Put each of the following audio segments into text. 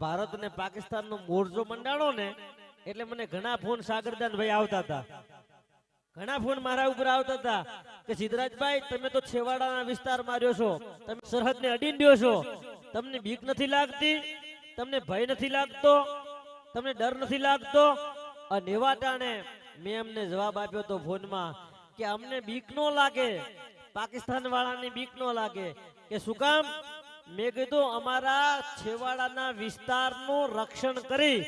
ભારત અને પાકિસ્તાનનો મોરજો મંડાણો ને, એટલે મને ઘણા ફોન સાગરદાન ભાઈ આવતા હતા. ઘણા ફોન મારા ઉપર આવતા હતા કે સિદ્ધરાજભાઈ, તમે તો છેવાડાના વિસ્તારમાં રહ્યો છો. તમે સરહદને અડીન રહ્યો છો. તમને બીક નથી લાગતી? તમને ભય નથી લાગતો? તમને ડર નથી લાગતો? અને એવા ટાણે મેં એમને જવાબ આપ્યો તો ફોનમાં કે અમને બીક નો લાગે. પાકિસ્તાન વાળાની બીક નો લાગે. કે શું કામ? મેં અમારા છેવાડાના વિસ્તારનું રક્ષણ કરી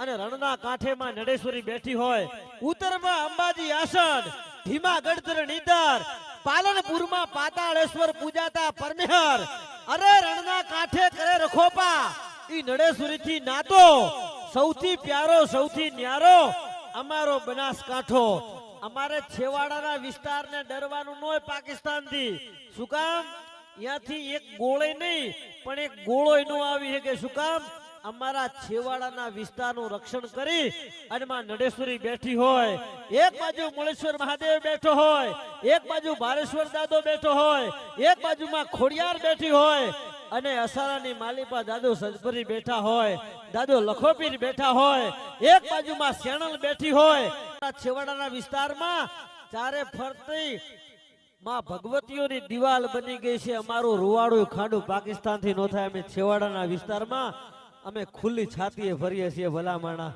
અને રણના કાંઠેમાં નડેશ્વરી બેઠી હોય. ઉત્તરમાં અંબાજી આસન, ધીમા ગઢધર નીદર પાલનપુરમાં પાતાળેશ્વર પૂજાતા પરમેહર, અરે રણના કાંઠે કરે રખોપા. ઈ નડેશ્વરી થી નાતો, સૌથી પ્યારો, સૌથી ન્યારો અમારો બનાસકાંઠો. અમારે છેવાડાના વિસ્તારને ડરવાનું નોય પાકિસ્તાનથી. શું કામ? ત્યાંથી એક ગોળે નહીં, પણ એક ગોળોય ન આવી શકે. શું કામ? અમારા છેવાડાના વિસ્તારનું રક્ષણ કરી અને માં નડેશ્વરી બેઠી હોય. એક બાજુ મુળેશ્વર મહાદેવ બેઠો હોય, એક બાજુ ભારેશ્વર દાદો બેઠો હોય, એક બાજુમાં ખોડિયાર બેઠી હોય. અને અસારાની માલિપા દાદો સજપરી બેઠા હોય, દાદો લખોપીર બેઠા હોય, એક બાજુમાં સેણલ બેઠી હોય. છેવાડાના વિસ્તારમાં ચારે ફરતી માં ભગવતીઓની દિવાલ બની ગઈ છે. અમારું રૂવાડું ખાંડું પાકિસ્તાનથી નો થાય. અમે છેવાડાના વિસ્તારમાં અમે ખુલ્લી છાતીએ ફરીએ છીએ ભલામણા.